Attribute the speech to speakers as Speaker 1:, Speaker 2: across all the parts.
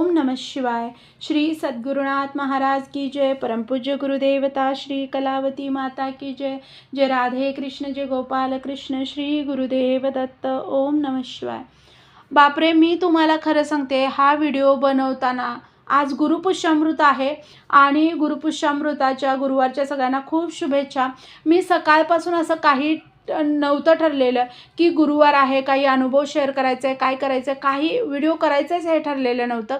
Speaker 1: ओम नमः शिवाय. श्री सद्गुरुनाथ महाराज की जय. परमपूज्य गुरुदेवता श्री कलावती माता की जय. जय राधे कृष्ण जय गोपाल कृष्ण श्री गुरुदेव दत्त. ओम नमः शिवाय. बापरे मी तुम्हाला खरं सांगते हा व्हिडिओ बनवताना आज गुरुपुष्यामृत आहे आणि गुरुपुष्यामृताच्या गुरुवारच्या सगळ्यांना खूप शुभेच्छा. मी सकाळपासून असं काही नव्हतं ठरलेलं की गुरुवार आहे काही अनुभव शेअर करायचा आहे काय करायचं आहे काही व्हिडिओ करायचंच हे ठरलेलं नव्हतं.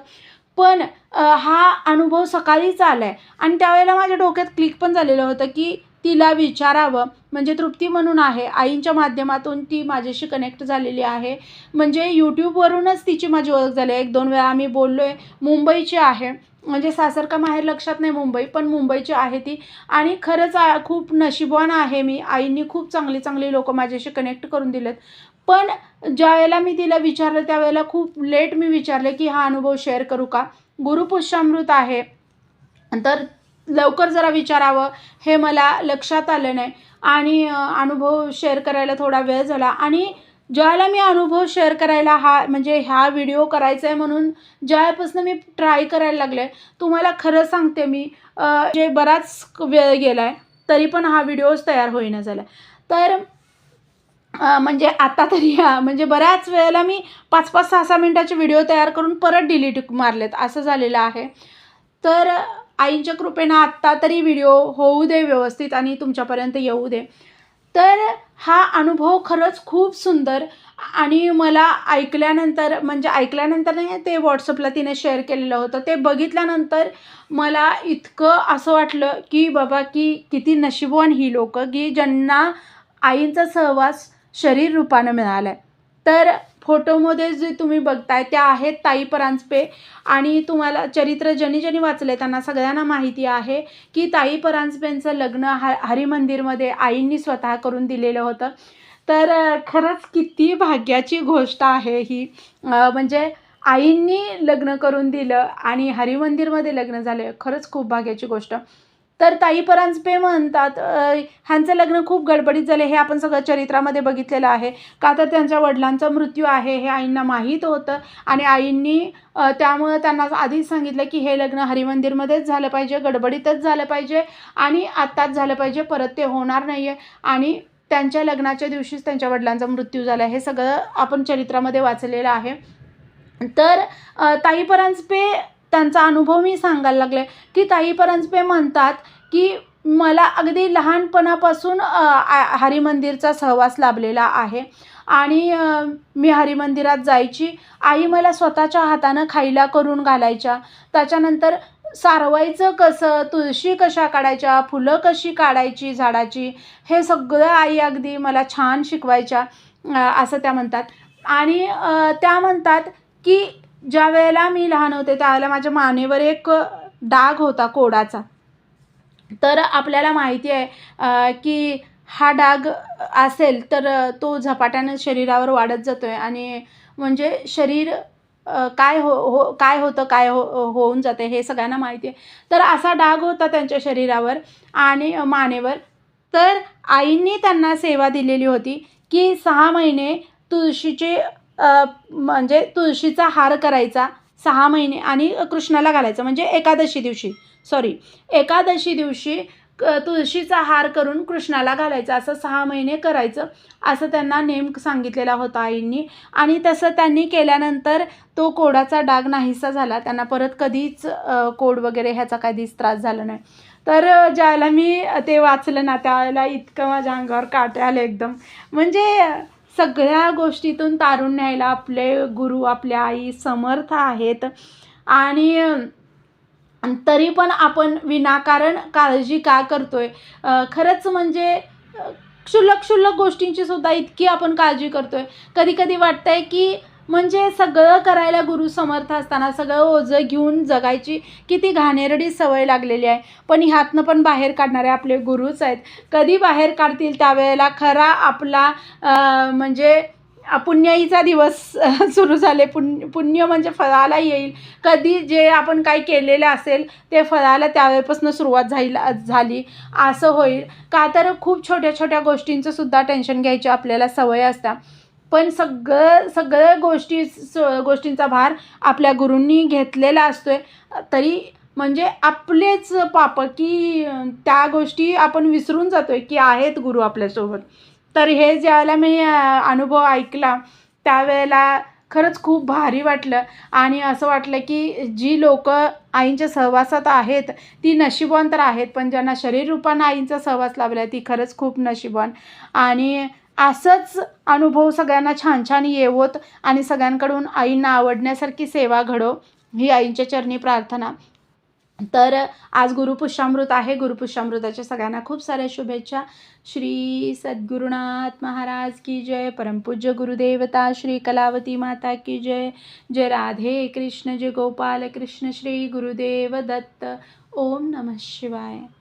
Speaker 1: पण हा अनुभव सकाळीच आला आहे आणि त्यावेळेला माझ्या डोक्यात क्लिक पण झालेलं होतं की तिला विचारावं. म्हणजे तृप्ती म्हणून आहे. आईंच्या माध्यमातून ती माझ्याशी कनेक्ट झालेली आहे. म्हणजे यूट्यूबवरूनच तिची माझी ओळख झाली आहे. एक दोन वेळा आम्ही बोललो आहे मुंबईची आहे. म्हणजे सासर का माहेर लक्षात नाही मुंबई पण मुंबईची आहे ती. आणि खरंच खूप नशिबवान आहे मी. आईंनी खूप चांगली चांगली लोक माझ्याशी कनेक्ट करून दिलेत. पण ज्यावेळेला मी तिला विचारलं त्यावेळेला खूप लेट मी विचारले की हा अनुभव शेअर करू का? गुरुपुष्यामृत आहे. तर लवकर जरा विचारावं. हे मला लक्षात आलं नाही. आणि अनुभव शेअर करायला थोडा वेळ झाला. आणि ज्यावेळेला मी अनुभव शेअर करायला हा म्हणजे हा व्हिडिओ करायचा आहे म्हणून ज्यावेळेपासून मी ट्राय करायला लागले तुम्हाला खरं सांगते मी जे बराच वेळ गेला आहे तरी पण हा व्हिडिओच तयार होईना झाला तर म्हणजे आता तरी हा म्हणजे बऱ्याच वेळेला मी पाच पाच सहा सहा मिनटाचे व्हिडिओ तयार करून परत डिलीट मारलेत असं झालेलं आहे. तर आईंच्या कृपेनं आत्ता तरी व्हिडिओ होऊ दे व्यवस्थित आणि तुमच्यापर्यंत येऊ दे. तर हा अनुभव खरंच खूप सुंदर आणि मला ऐकल्यानंतर म्हणजे ऐकल्यानंतर नाही ते व्हॉट्सअपला तिने शेअर केलेलं होतं. ते बघितल्यानंतर मला इतकं असं वाटलं की बाबा की किती नशिबवान ही लोकं की ज्यांना आईंचा सहवास शरीर रूपानं मिळाला आहे तर फोटोमध्ये जे तुम्ही बघताय त्या आहेत ताई परांजपे. आणि तुम्हाला चरित्र ज्यांनी ज्यांनी वाचले त्यांना सगळ्यांना माहिती आहे की ताई परांजपेंचं लग्न हा हरिमंदिरमध्ये आईंनी स्वतः करून दिलेलं होतं. तर खरंच किती भाग्याची गोष्ट आहे ही. म्हणजे आईंनी लग्न करून दिलं आणि हरिमंदिरमध्ये लग्न झालं खरंच खूप भाग्याची गोष्ट. तर ताई परांजपे म्हणतात ह्यांचं लग्न खूप गडबडीत झाले हे आपण सगळं चरित्रामध्ये बघितलेलं आहे. का तर त्यांच्या वडिलांचा मृत्यू आहे हे आईंना माहीत होतं आणि आईंनी त्यामुळं त्यांना आधीच सांगितलं की हे लग्न हरिमंदिरमध्येच झालं पाहिजे गडबडीतच झालं पाहिजे आणि आत्ताच झालं पाहिजे परत ते होणार नाही आहे आणि त्यांच्या लग्नाच्या दिवशीच त्यांच्या वडिलांचा मृत्यू झाला हे सगळं आपण चरित्रामध्ये वाचलेलं आहे. तर ताई परांजपे त्यांचा अनुभव मी सांगायला लागले. की ताई परांजपे म्हणतात की मला अगदी लहानपणापासून आ- हरिमंदिरचा सहवास लाभलेला आहे. आणि मी हरिमंदिरात जायची. आई मला स्वतःच्या हातानं खायला करून घालायच्या. त्याच्यानंतर सारवायचं कसं तुळशी कशा काढायच्या फुलं कशी काढायची झाडाची हे सगळं आई अगदी मला छान शिकवायच्या असं त्या म्हणतात. आणि त्या म्हणतात की ज्या वेळेला मी लहान होते त्यावेळेला माझ्या मानेवर एक डाग होता कोडाचा. तर आपल्याला माहिती आहे की हा डाग असेल तर तो झपाट्यानं शरीरावर वाढत जातो आहे आणि म्हणजे शरीर काय हो हो काय होतं काय हो होऊन जाते हे सगळ्यांना माहिती आहे. तर असा डाग होता त्यांच्या शरीरावर आणि मानेवर. तर आईंनी त्यांना सेवा दिलेली होती की सहा महिने तुळशीचे म्हणजे तुळशीचा हार करायचा सहा महिने आणि कृष्णाला घालायचा म्हणजे एकादशी दिवशी. सॉरी एकादशी दिवशी क- तुळशीचा हार करून कृष्णाला घालायचा असं सहा महिने करायचं असं त्यांना नेम सांगितलेला होता आईंनी. आणि तसं त्यांनी केल्यानंतर तो कोडाचा डाग नाहीसा झाला. त्यांना परत कधीच कोड वगैरे ह्याचा कधीच त्रास झाला नाही. तर ज्याला ज्यावेळेला मी ते वाचलं ना त्यावेळेला इतकं माझ्या अंगावर काटे आले एकदम. म्हणजे सगळ्या गोष्टीतून तारून न्यायला आपले गुरु आपल्या आई समर्थ आहेत. आणि तरी पण आपण विनाकारण काळजी का करतोय? खरंच म्हणजे क्षुल्लक क्षुल्लक गोष्टींची सुद्धा इतकी आपण काळजी करतोय. कधी कधी वाटतंय की म्हणजे सगळं करायला गुरु समर्थ असताना सगळं ओझं घेऊन जगायची किती घाणेरडी सवय लागलेली आहे. पण ह्यातनं पण बाहेर काढणारे आपले गुरुच आहेत. कधी बाहेर काढतील त्यावेळेला खरा आपला म्हणजे पुण्याईचा दिवस सुरू झाले. पुण्य पुण्य म्हणजे फळाला येईल. कधी जे आपण काही केलेलं असेल ते फळाला त्यावेळेपासून सुरुवात झाईल झाली. असं होईल. का तर खूप छोट्या छोट्या गोष्टींचं सुद्धा टेन्शन घ्यायची आपल्याला सवय असतात पण सगळं सगळ्या गोष्टी स गोष्टींचा भार आपल्या गुरूंनी घेतलेला असतोय. तरी म्हणजे आपलेच पाप की त्या गोष्टी आपण विसरून जातोय की आहेत गुरु आपल्यासोबत. तर हे ज्यावेळेला मी अनुभव ऐकला त्यावेळेला खरंच खूप भारी वाटलं. आणि असं वाटलं की जी लोक आईंच्या सहवासात आहेत ती नशिबवान तर आहेत पण ज्यांना शरीर रूपानं आईंचा सहवास लाभला ती खरंच खूप नशिबवान. आणि असंच अनुभव सगळ्यांना छान छान येवोत आणि सगळ्यांकडून आईंना आवडण्यासारखी सेवा घडो ही आईंच्या चरणी प्रार्थना. तर आज गुरुपुष्यामृत आहे. गुरुपुष्यामृताच्या सगळ्यांना खूप साऱ्या शुभेच्छा. श्री सद्गुरुनाथ महाराज की जय. परमपूज्य गुरुदेवता श्री कलावती माता की जय. जय राधे कृष्ण जय गोपाल कृष्ण श्री गुरुदेव दत्त. ओम नमः शिवाय.